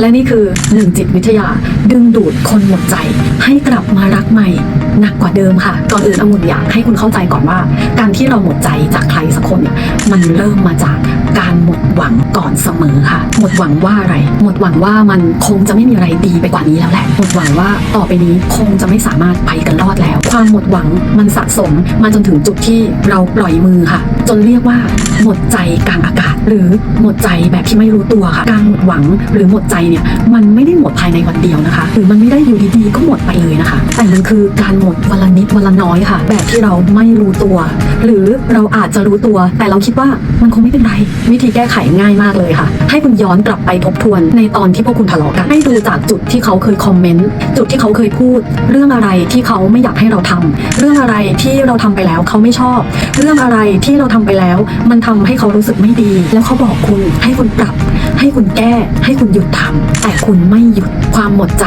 และนี่คือหนึ่งจิตวิทยา ดึงดูดคนหมดใจ ให้กลับมารักใหม่หนักกว่าเดิมค่ะ ก่อนอื่นองุ่นอยากให้คุณเข้าใจก่อนว่า การที่เราหมดใจจากใครสักคนเนี่ยมันเริ่มมาจาก การหมดหวังก่อนเสมอค่ะ หมดหวังว่าอะไร หมดหวังว่ามันคงจะไม่มีอะไรดีไปกว่านี้แล้วแหละ หมดหวังว่าต่อไปนี้คงจะไม่สามารถไปกันรอดแล้ว ความหมดหวังมันสะสมมาจนถึงจุดที่เราปล่อยมือค่ะ จนเรียกว่าหมดใจกลางอากาศ หรือหมดใจแบบที่ไม่รู้ตัวค่ะ การหมดหวังหรือหมดใจเนี่ยมันไม่ได้หมดภายในวันเดียวนะคะ หรือมันไม่ได้อยู่ดีๆก็หมดไปเลยนะคะ แต่มันคือการหมดวันละนิดวันละน้อยค่ะ แบบที่เราไม่รู้ตัว หรือเราอาจจะรู้ตัว แต่เราคิดว่ามันคงไม่เป็นไรวิธีแก้ไขง่ายมากเลยค่ะ ให้คุณย้อนกลับไปทบทวนในตอนที่พวกคุณทะเลาะกัน ให้ดูจากจุดที่เขาเคยคอมเมนต์จุดที่เขาเคยพูด เรื่องอะไรที่เขาไม่อยากให้เราทำเรื่องอะไรที่เราทำไปแล้วเขาไม่ชอบ เรื่องอะไรที่เราทำไปแล้ว มันทำให้เขารู้สึกไม่ดี แล้วเขาบอกคุณให้คุณปรับ ให้คุณแก้ ให้คุณหยุดทำแต่คุณไม่หยุดความหมดใจ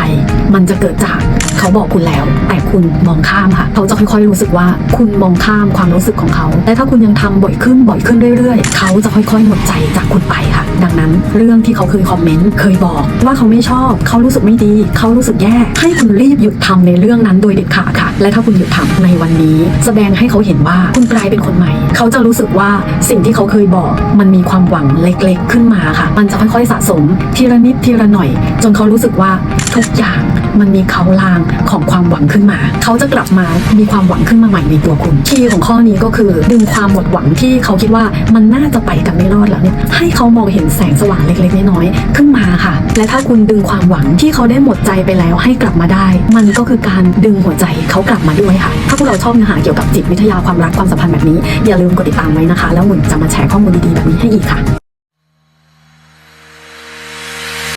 มันจะเกิดจากเขาบอกคุณแล้ว แต่คุณมองข้ามค่ะ เขาจะค่อยๆรู้สึกว่าคุณมองข้ามความรู้สึกของเขา แต่ถ้าคุณยังทำบ่อยขึ้นบ่อยขึ้นเรื่อยๆ เขาจะค่อยๆหมดใจจากคุณไปค่ะ ดังนั้นเรื่องที่เขาเคยคอมเมนต์เคยบอก ว่าเขาไม่ชอบ เขารู้สึกไม่ดี เขารู้สึกแย่ให้คุณรีบหยุดทำในเรื่องนั้นโดยเด็ดขาดค่ะ และถ้าคุณหยุดทำในวันนี้ แสดงให้เขาเห็นว่าคุณกลายเป็นคนใหม่ เขาจะรู้สึกว่าสิ่งที่เขาเคยบอก มันมีความหวังเล็กๆ ขึ้นมาค่ะ มันจะค่อยๆสะสมทีละนิดทีละหน่อย จนเขารู้สึกว่าทุกอย่าง มันมีเขาลางของความหวังขึ้นมา เขาจะกลับมามีความหวังขึ้นมาใหม่ในตัวคุณคีย์ของข้อนี้ก็คือดึงความหมดหวังที่เขาคิดว่ามันน่าจะไปกันไม่รอดแล้วเนี่ยให้เขามองเห็นแสงสว่างเล็กๆน้อยๆขึ้นมาค่ะ และถ้าคุณดึงความหวังที่เขาได้หมดใจไปแล้วให้กลับมาได้ มันก็คือการดึงหัวใจเขากลับมาด้วยค่ะ ถ้าพวกเราชอบเนื้อหาเกี่ยวกับจิตวิทยาความรักความสัมพันธ์แบบนี้อย่าลืมกดติดตามไว้นะคะ แล้วหมุนจะมาแชร์ข้อมูลดีๆแบบนี้ให้อีกค่ะ